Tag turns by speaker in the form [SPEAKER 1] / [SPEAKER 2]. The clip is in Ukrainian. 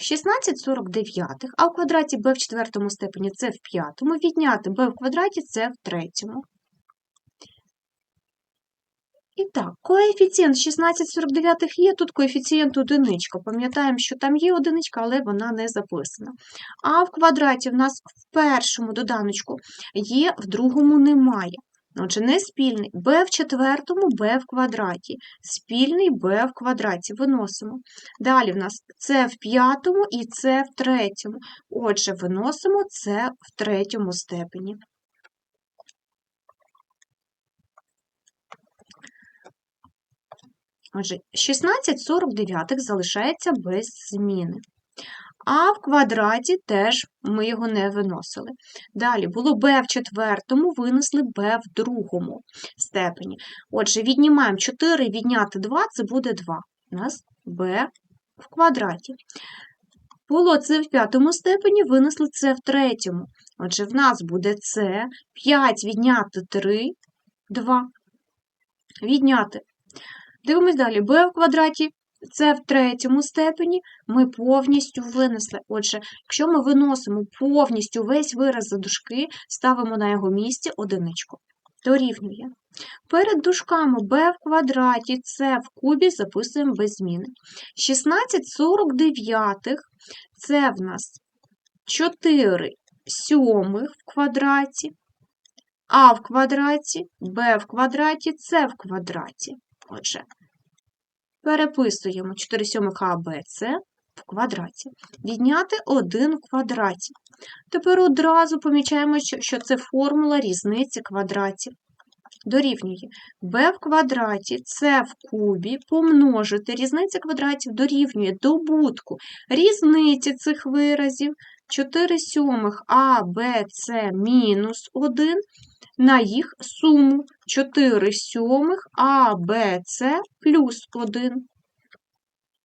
[SPEAKER 1] 16 49, а в квадраті b в четвертому степені це в п'ятому, відняти b в квадраті це в третьому. І так, коефіцієнт 16 49 є, тут коефіцієнт одиничка. Пам'ятаємо, що там є одиничка, але вона не записана. А в квадраті в нас в першому доданочку є, в другому немає. Отже, не спільний b в четвертому, b в квадраті. Спільний b в квадраті виносимо. Далі в нас це в п'ятому і це в третьому. Отже, виносимо це в третьому степені. Отже, 16 49 залишається без зміни. А в квадраті теж ми його не виносили. Далі було b в четвертому, винесли b в другому степені. Отже, віднімаємо 4 відняти 2, це буде 2. У нас b в квадраті. Було це в п'ятому степені, винесли це в третьому. Отже, в нас буде це 5 відняти 3, 2. Відняти. Дивимось далі. b в квадраті це в третьому степені ми повністю винесли. Отже, якщо ми виносимо повністю весь вираз за дужки, ставимо на його місці одиничку. Дорівнює. Перед дужками b в квадраті, це в кубі записуємо без зміни. 16 49 це в нас 4 сьомих в квадраті, а в квадраті, b в квадраті, це в квадраті. Отже, переписуємо 4 сьомих а, в квадраті. Відняти 1 в квадраті. Тепер одразу помічаємо, що це формула різниці квадратів. Дорівнює b в квадраті, c в кубі, помножити різниця квадратів дорівнює добутку різниці цих виразів 4 сьомих а, Б, С мінус 1 на їх суму 4 сьомих а, Б, С плюс 1.